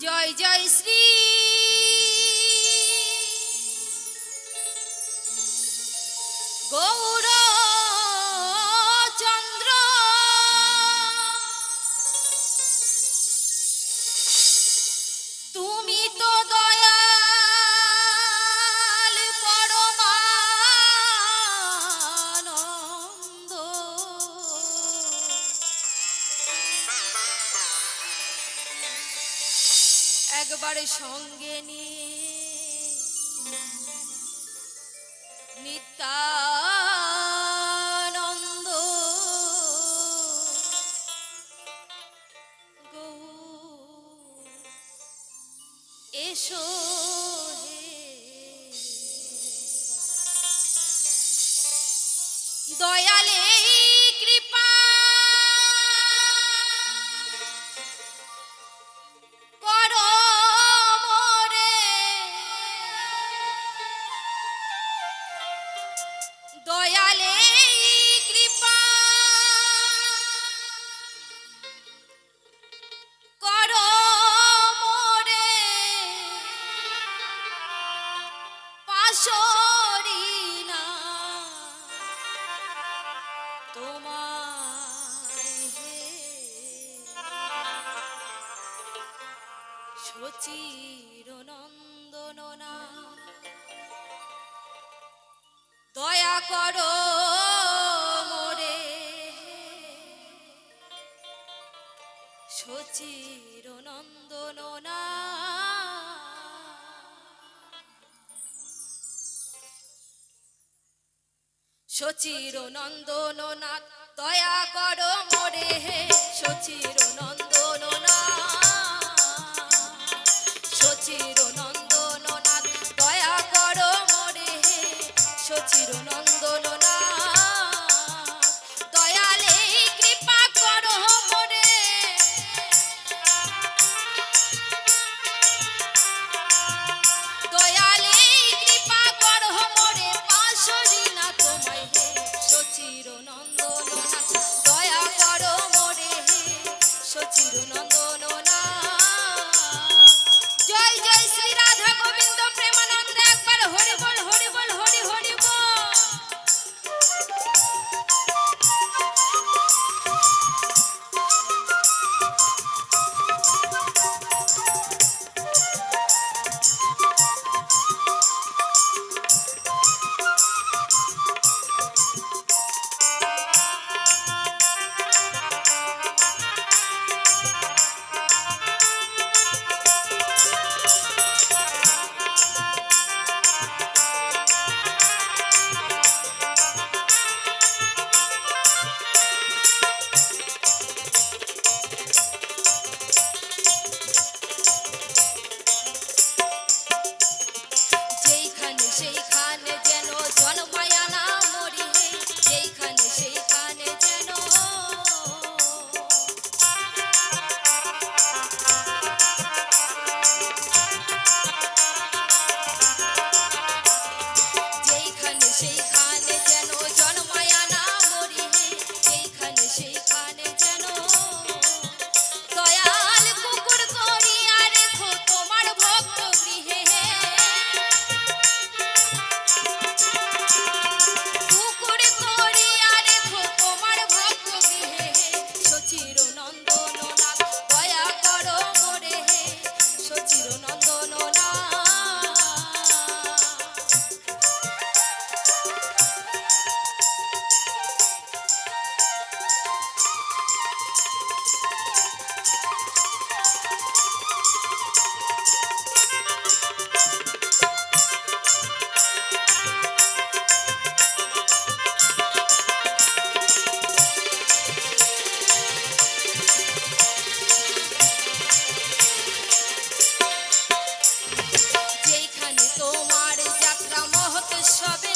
জয় জয় শ্রী একবারে সঙ্গে নিয়ে নিত্যানন্দ। গৌর এসো দয়ালে সচির নন্দন না। দয়া করো মোরে। সচির নন্দন না। সচির নন্দন দয়া করো মোরে হে সচির নন্দন সচির Você chove